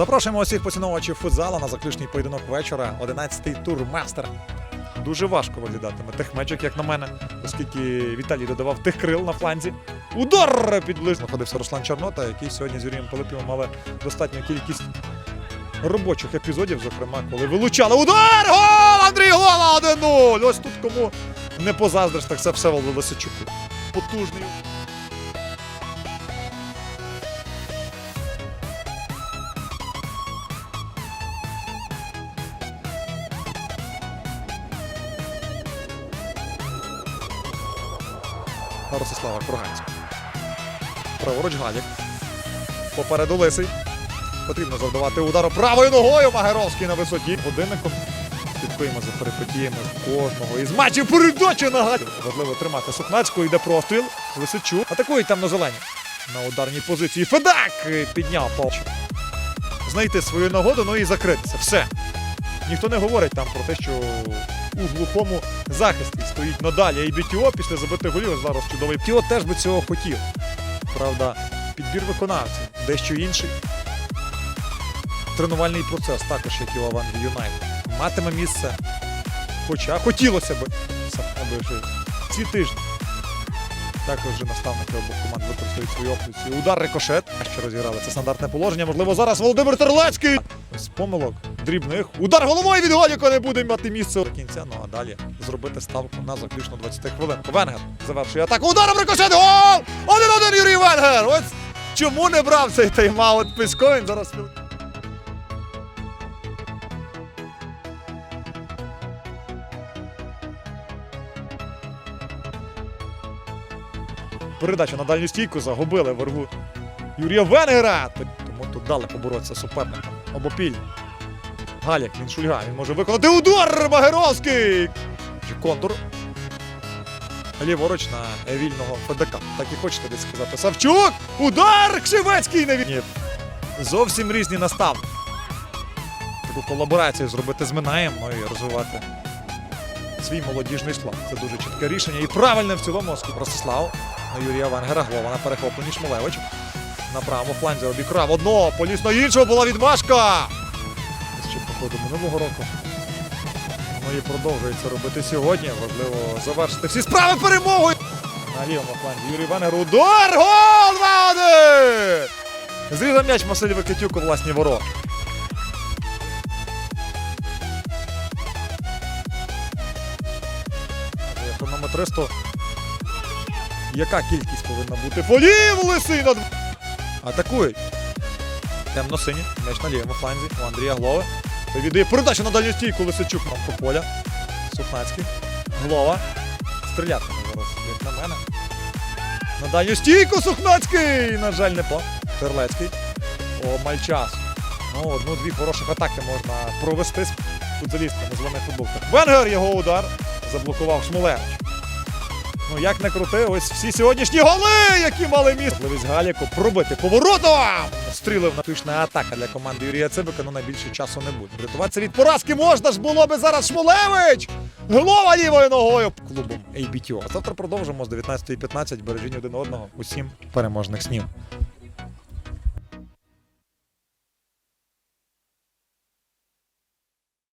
Запрошуємо усіх поціновувачів футзалу на заключний поєдинок вечора. 11-й тур мастер. Дуже важко виглядатиме техмеджик, як на мене, оскільки Віталій додавав тих крил на фланзі. Удар під ближньо знаходився Руслан Чорнота, який сьогодні з Юрієм Пилипівим мали достатню кількість робочих епізодів, зокрема, коли вилучали удар! Гол! Андрій Гола 1-0! Ось тут кому не позаздриш, так це все Лисичуку. Потужний. Ростислава Курганська. Праворуч Галік. Попереду Лисий. Потрібно завдавати удару правою ногою. Магеровський на висоті. Годинником слідкуємо за перипетіями кожного із матчів. Передача на Галік. Важливо тримати Сухнацького. Йде простріл. Лисичук. Атакують там на зелені. На ударній позиції. Федак підняв палчик. Знайти свою нагоду, ну і закритися. Все. Ніхто не говорить там про те, що у глухому захисті стоїть надалі і БТО після забитих голів. Зараз чудовий БТО теж би цього хотів. Правда, підбір виконавців дещо інший. Тренувальний процес, також як і у Авангі Юнайтед, матиме місце. Хоча хотілося б ці тижні. Також вже наставники обох команд використовують свої опції. Удар рикошет. Що розіграли це стандартне положення. Можливо, зараз Володимир Терлецький. З помилок дрібних. Удар головою від Голіка не буде мати місце до кінця. Ну а далі зробити ставку на заключну 20 хвилин. Венгер завершує атаку. Ударом рикошет. Гол! 1-1 Юрій Венгер. Ось чому не брав цей тайм-аут Писько? Зараз Передача на дальню стійку загубили воргу Юрія Венгера. Тому тут дали поборотися суперникам. Обопіль. Галяк, він шульга. Він може виконати удар Магеровський. Вже Контур. Ліворуч на вільного ФДК. Так і хочете десь сказати. Савчук! Удар! Кшивецький на вільні. Зовсім різні наставники. Таку колаборацію зробити з Минаєм, ну і розвивати свій молодіжний склад. Це дуже чітке рішення і правильне в цілому, Ростислав Юрія Венгера. Голова на перехопленні Шмулевич. На правому фланзі обікрав одного, поліз на іншого, була відмашка. Ще походу минулого року. Ну і продовжується робити сьогодні. Важливо завершити всі справи перемогою. На лівому фланзі Юрій Венгер. Удар! Гол! 2-1! Зрізав м'яч Василь Викитюк у власні ворота. Є Хронометристу. Яка кількість повинна бути фолів лисий над... Атакують. Темно-сині. М'яч на лівому фланзі. У Андрія Глови. Віддає передачу на дальню стійку Лисичук. Ромко поля. Сухнацький. Глова. Стрілятиме зараз, як на мене. На дальню стійку Сухнацький! На жаль, не по. Терлецький. О, мальчас. Ну, одну-дві хороших атаки можна провести з футболістами з зелених футболках. Венгер його удар. Заблокував Шмулевич. Ну як не крути, ось всі сьогоднішні голи, які мали місце. Можливість Галіку пробити поворотом. Стрілив на атака для команди Юрія Цибика, ну найбільше часу не буде. Врятуватися від поразки можна ж було би зараз Шмулевич! Голова лівою ногою клубом ABTO. Завтра продовжимо з 19.15. Бережіть один одного. Усім переможних снів.